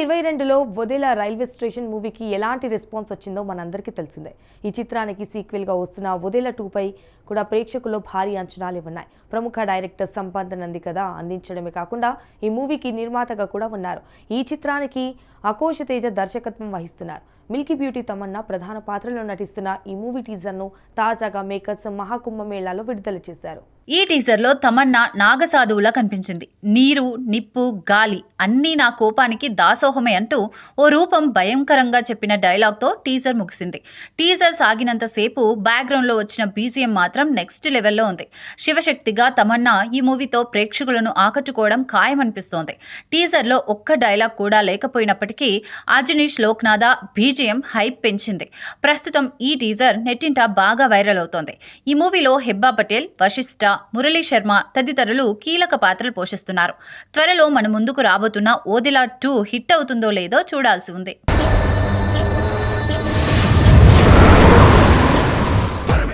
ఇరవై రెండులో వదిల railway station మూవీకి ఎలాంటి రెస్పాన్స్ వచ్చిందో మనందరికీ తెలిసిందే. ఈ చిత్రానికి సీక్వెల్గా వస్తున్న వదిల టూపై కూడా ప్రేక్షకుల్లో భారీ అంచనాలు ఉన్నాయి ప్రముఖ డైరెక్టర్ సంపత్ నంది కదా అందించడమే కాకుండా ఈ మూవీకి నిర్మాతగా కూడా ఉన్నారు. ఈ చిత్రానికి అకోశ తేజ దర్శకత్వం వహిస్తున్నారు. మిల్కీ బ్యూటీ తమన్నా ప్రధాన పాత్రలో నటిస్తున్న ఈ మూవీ టీజర్ను తాజాగా మేకర్స్ మహాకుంభమేళాలో విడుదల చేశారు. ఈ టీజర్లో తమన్నా నాగసాధువులా కనిపించింది. నీరు నిప్పు గాలి అన్నీ నా కోపానికి దాసోహమే అంటూ ఓ రూపం భయంకరంగా చెప్పిన డైలాగ్తో టీజర్ ముగిసింది. టీజర్ సాగినంతసేపు బ్యాక్గ్రౌండ్లో వచ్చిన బీజిఎం మాత్రం నెక్స్ట్ లెవెల్లో ఉంది. శివశక్తిగా తమన్నా ఈ మూవీతో ప్రేక్షకులను ఆకట్టుకోవడం ఖాయమనిపిస్తోంది. టీజర్లో ఒక్క డైలాగ్ కూడా లేకపోయినప్పటికీ అజనీష్ లోక్నాథ విజయం హైప్ పెంచింది. ప్రస్తుతం ఈ టీజర్ నెట్టింట బాగా వైరల్ అవుతోంది. ఈ మూవీలో హెబ్బా పటేల్ వశిష్ఠ మురళీ శర్మ తదితరులు కీలక పాత్రలు పోషిస్తున్నారు. త్వరలో మన ముందుకు రాబోతున్న ఓదిలా టూ హిట్ అవుతుందో లేదో చూడాల్సి ఉంది.